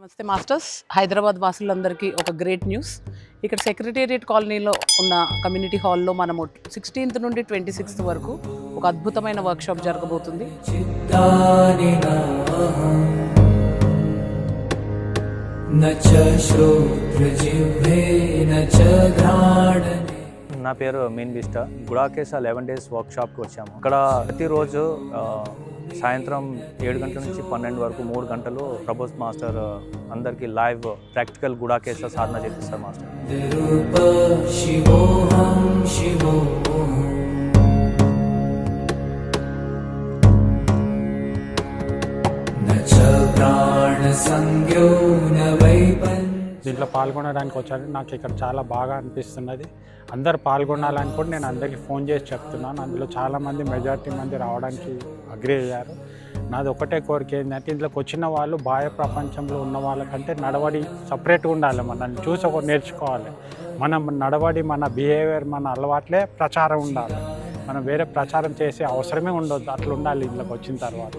నమస్తే మాస్టర్స్. హైదరాబాద్ వాసులందరికీ ఒక great news. ఇక్కడ సెక్రటేరియట్ కాలనీలో ఉన్న కమ్యూనిటీ హాల్లో మనము సిక్స్టీన్త్ నుండి ట్వంటీ సిక్స్త్ వరకు ఒక అద్భుతమైన వర్క్షాప్ జరగబోతుంది. నా పేరు మీన్ బిస్టా. గుడాకేశ లెవెన్ డేస్ వర్క్షాప్కి వచ్చాము. ఇక్కడ ప్రతిరోజు సాయంత్రం ఏడు గంటల నుంచి పన్నెండు వరకు మూడు గంటలు ప్రభోస్ మాస్టర్ అందరికీ లైవ్ ప్రాక్టికల్ గుడాకేశ్వర సాధన చేపిస్తారు మాస్టర్. దీంట్లో పాల్గొనడానికి వచ్చాను నాకు ఇక్కడ చాలా బాగా అనిపిస్తున్నది. అందరు పాల్గొనాలని కూడా నేను అందరికీ ఫోన్ చేసి చెప్తున్నాను. అందులో చాలామంది మెజారిటీ మంది రావడానికి అగ్రి అయ్యారు. నాది ఒకటే కోరిక ఏంటంటే ఇందులోకి వచ్చిన వాళ్ళు బాహ్య ప్రపంచంలో ఉన్న వాళ్ళకంటే నడవడి సపరేట్గా ఉండాలి. మనల్ని చూసి ఒక నేర్చుకోవాలి. మనం నడవడి మన బిహేవియర్ మన అలవాట్లే ప్రచారం ఉండాలి. మనం వేరే ప్రచారం చేసే అవసరమే ఉండొద్దు. అట్లా ఉండాలి ఇందులోకి వచ్చిన తర్వాత.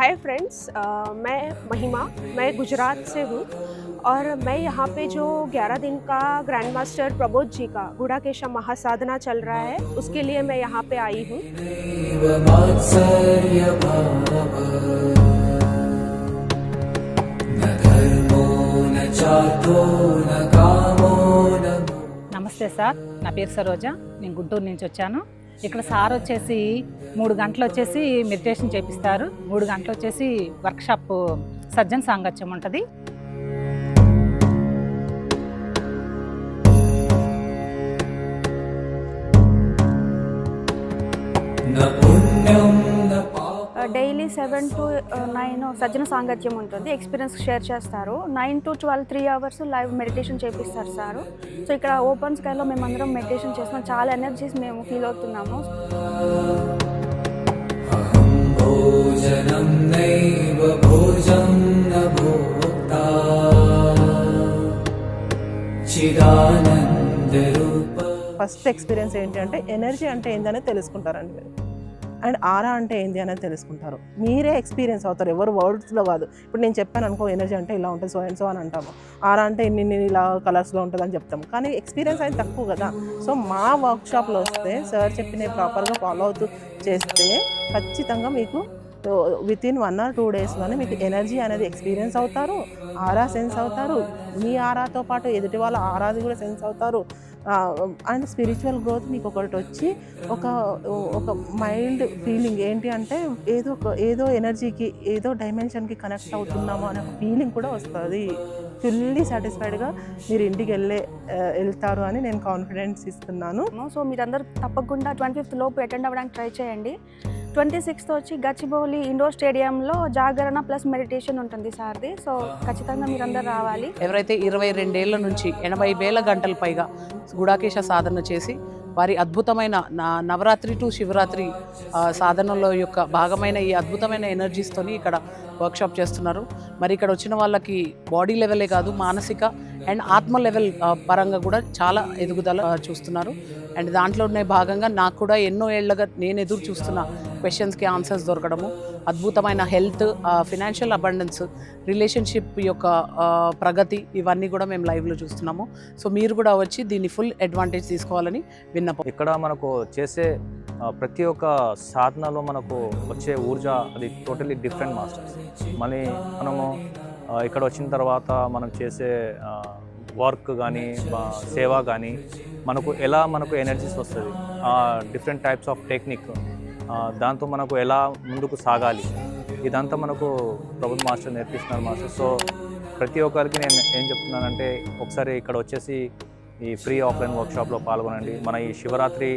हाय फ्रेंड्स अ, मैं महिमा मैं गुजरात से हूँ और मैं यहाँ पे जो 11 दिन का ग्रैंड मास्टर प्रबोध जी का गुड़ाकेशा महासाधना चल रहा है उसके लिए मैं यहाँ पे आई हूँ मात्सर्यभाव न धर्मो न चार्थो न कामो न నమస్తే సార్ నా పేరు సరోజ నేను గుంటూరు నుంచి వచ్చాను ఇక్కడ సార్ వచ్చేసి మూడు గంటలు వచ్చేసి మెడిటేషన్ చేపిస్తారు. మూడు గంటలు వచ్చేసి వర్క్షాప్ సజ్జన్ సాంగత్యం ఉంటుంది. పుణ్యం డైలీ సెవెన్ టు నైన్ సజ్జన సాంగత్యం ఉంటుంది. ఎక్స్పీరియన్స్ షేర్ చేస్తారు. Nine to twelve three hours live meditation చేపిస్తారు సార్. సో ఇక్కడ ఓపెన్ స్కైలో మేమందరం మెడిటేషన్ చేస్తున్నాం. చాలా ఎనర్జీస్ మేము ఫీల్ అవుతున్నాము. ఫస్ట్ ఎక్స్పీరియన్స్ ఏంటంటే ఎనర్జీ అంటే ఏంటనే తెలుసుకుంటారండి మీరు. అండ్ ఆరా అంటే ఏంది అనేది తెలుసుకుంటారు. మీరే ఎక్స్పీరియన్స్ అవుతారు. ఎవరు వర్డ్స్లో కాదు. ఇప్పుడు నేను చెప్పాను అనుకో ఎనర్జీ అంటే ఇలా ఉంటుంది సో అండ్ సో అని అంటాము. ఆరా అంటే ఇన్ని ఇన్ని ఇలా కలర్స్లో ఉంటుంది అని చెప్తాము. కానీ ఎక్స్పీరియన్స్ అయితే తక్కువ కదా. సో మా వర్క్షాప్లో వస్తే సార్ చెప్పినవి ప్రాపర్గా ఫాలో అవుతూ చేస్తే ఖచ్చితంగా మీకు within one or two డేస్లోనే మీకు ఎనర్జీ అనేది ఎక్స్పీరియన్స్ అవుతారు. ఆరా సెన్స్ అవుతారు. మీ ఆరాతో పాటు ఎదుటి వాళ్ళ ఆరాది కూడా సెన్స్ అవుతారు. అండ్ స్పిరిచువల్ గ్రోత్ మీకు ఒకటి వచ్చి ఒక ఒక మైల్డ్ ఫీలింగ్ ఏంటి అంటే ఏదో ఒక ఏదో ఎనర్జీకి ఏదో డైమెన్షన్కి కనెక్ట్ అవుతున్నాము అనే ఒక ఫీలింగ్ కూడా వస్తుంది. ఫుల్లీ సాటిస్ఫైడ్గా మీరు ఇంటికి వెళ్ళే వెళ్తారు అని నేను కాన్ఫిడెన్స్ ఇస్తున్నాను. సో మీరందరూ తప్పకుండా ట్వంటీ ఫిఫ్త్ లోపు అటెండ్ అవ్వడానికి ట్రై చేయండి. ట్వంటీ సిక్స్త్ వచ్చి గచ్చిబౌలి ఇండోర్ స్టేడియంలో జాగరణ ప్లస్ మెడిటేషన్ ఉంటుంది సార్ది. సో ఖచ్చితంగా మీరందరూ రావాలి. ఎవరైతే ఇరవై రెండేళ్ళ నుంచి ఎనభై వేల గంటల పైగా గుడాకేశ సాధన చేసి వారి అద్భుతమైన నా నవరాత్రి టు శివరాత్రి సాధనలో యొక్క భాగమైన ఈ అద్భుతమైన ఎనర్జీస్తోని ఇక్కడ వర్క్షాప్ చేస్తున్నారు. మరి ఇక్కడ వచ్చిన వాళ్ళకి బాడీ లెవెలే కాదు మానసిక అండ్ ఆత్మ లెవెల్ పరంగా కూడా చాలా ఎదుగుదల చూస్తున్నారు. అండ్ దాంట్లోనే భాగంగా నాకు కూడా ఎన్నో ఏళ్ళగా నేను ఎదురు చూస్తున్నా క్వశ్చన్స్కి ఆన్సర్స్ దొరకడము అద్భుతమైన హెల్త్ ఫినాన్షియల్ అబండెన్స్ రిలేషన్షిప్ యొక్క ప్రగతి ఇవన్నీ కూడా మేము లైవ్లో చూస్తున్నాము. సో మీరు కూడా వచ్చి దీన్ని ఫుల్ అడ్వాంటేజ్ తీసుకోవాలని విన్నపం. ఇక్కడ మనకు చేసే ప్రతి ఒక్క సాధనలో మనకు వచ్చే ఊర్జ అది టోటలీ డిఫరెంట్ మాస్టర్స్ మళ్ళీ మనము ఇక్కడ వచ్చిన తర్వాత మనం చేసే వర్క్ కానీ సేవ కానీ మనకు ఎలా మనకు ఎనర్జీస్ వస్తుంది? డిఫరెంట్ టైప్స్ ఆఫ్ టెక్నిక్ దాంతో మనకు ఎలా ముందుకు సాగాలి ఇదంతా మనకు ప్రభుత్వ మాస్టర్ నేర్పిస్తున్నారు మాస్టర్ సో ప్రతి ఒక్కరికి నేను ఏం చెప్తున్నానంటే ఒకసారి ఇక్కడ వచ్చేసి ఈ ఫ్రీ ఆఫ్లైన్ వర్క్షాప్లో పాల్గొనండి మన ఈ శివరాత్రి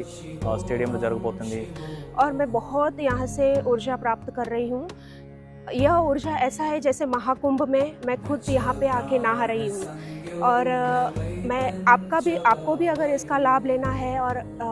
ఆ, స్టేడియంలో జరగబోతుంది और मैं बहुत यहाँ से ऊर्जा प्राप्त कर रही हूँ यह ऊर्जा ऐसा है जैसे महाकुंभ में मैं खुद यहाँ पे आके नहा रही हूँ और अ, मैं आपका भी आपको भी अगर इसका लाभ लेना है और अ,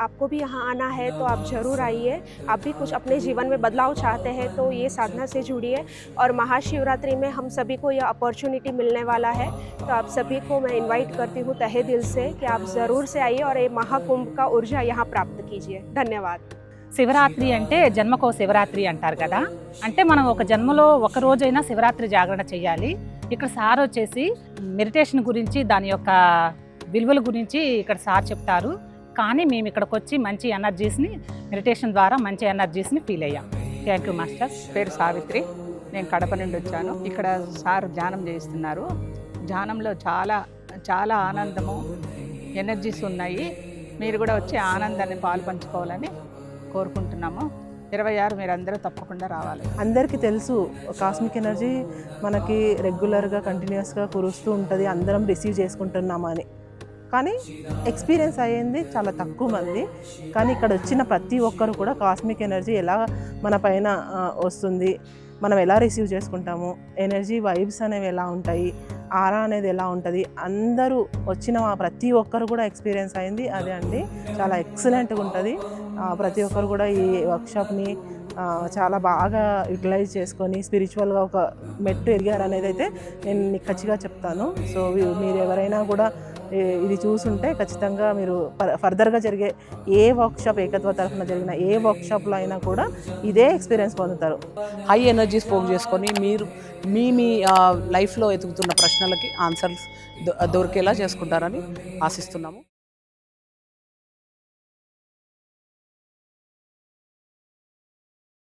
आपको भी यहाँ आना है तो आप ज़रूर आइए आप भी कुछ अपने जीवन में बदलाव चाहते हैं तो ये साधना से जुड़िए और महाशिवरात्रि में हम सभी को यह अपॉर्चुनिटी मिलने वाला है तो आप सभी को मैं इनवाइट करती हूँ तहे दिल से कि आप ज़रूर से आइए और ये महाकुंभ का ऊर्जा यहाँ प्राप्त कीजिए धन्यवाद శివరాత్రి అంటే జన్మకో శివరాత్రి అంటారు కదా అంటే మనం ఒక జన్మలో ఒక రోజైనా శివరాత్రి జాగరణ చేయాలి ఇక్కడ సార్ వచ్చేసి మెడిటేషన్ గురించి దాని యొక్క విలువల గురించి ఇక్కడ సార్ చెప్తారు. కానీ మేము ఇక్కడికి వచ్చి మంచి ఎనర్జీస్ని మెడిటేషన్ ద్వారా మంచి ఎనర్జీస్ని ఫీల్ అయ్యాం. Thank you master. పేరు సావిత్రి. నేను కడప నుండి వచ్చాను. ఇక్కడ సార్ ధ్యానం చేయిస్తున్నారు. ధ్యానంలో చాలా చాలా ఆనందము ఎనర్జీస్ ఉన్నాయి. మీరు కూడా వచ్చి ఆనందాన్ని పాలు పంచుకోవాలని కోరుకుంటున్నాము. ఇరవై ఆరు మీరు అందరూ తప్పకుండా రావాలి. అందరికీ తెలుసు కాస్మిక్ ఎనర్జీ మనకి రెగ్యులర్గా కంటిన్యూస్గా కురుస్తూ ఉంటుంది అందరం రిసీవ్ చేసుకుంటున్నామని. కానీ ఎక్స్పీరియన్స్ అయ్యింది చాలా తక్కువ మంది. కానీ ఇక్కడ వచ్చిన ప్రతి ఒక్కరు కూడా కాస్మిక్ ఎనర్జీ ఎలా మన పైన వస్తుంది మనం ఎలా రిసీవ్ చేసుకుంటాము ఎనర్జీ వైబ్స్ అనేవి ఎలా ఉంటాయి ఆరా అనేది ఎలా ఉంటుంది అందరూ వచ్చిన ప్రతి ఒక్కరు కూడా ఎక్స్పీరియన్స్ అయింది అదే అండి చాలా ఎక్సలెంట్గా ఉంటుంది. ప్రతి ఒక్కరు కూడా ఈ వర్క్షాప్ని చాలా బాగా యూటిలైజ్ చేసుకొని స్పిరిచువల్గా ఒక మెట్టు ఎదిగారు అనేది అయితే నేను మీకు ఖచ్చితంగా చెప్తాను. సో మీరు ఎవరైనా కూడా ఇది చూసుంటే ఖచ్చితంగా మీరు ఫర్దర్గా జరిగే ఏ వర్క్షాప్ ఏకత్వ తరఫున జరిగిన ఏ వర్క్షాప్లో అయినా కూడా ఇదే ఎక్స్పీరియన్స్ పొందుతారు. హై ఎనర్జీస్ పోగు చేసుకొని మీరు మీ మీ లైఫ్లో ఎదుగుతున్న ప్రశ్నలకి ఆన్సర్స్ దొ- దొరికేలా చేసుకుంటారని ఆశిస్తున్నాము.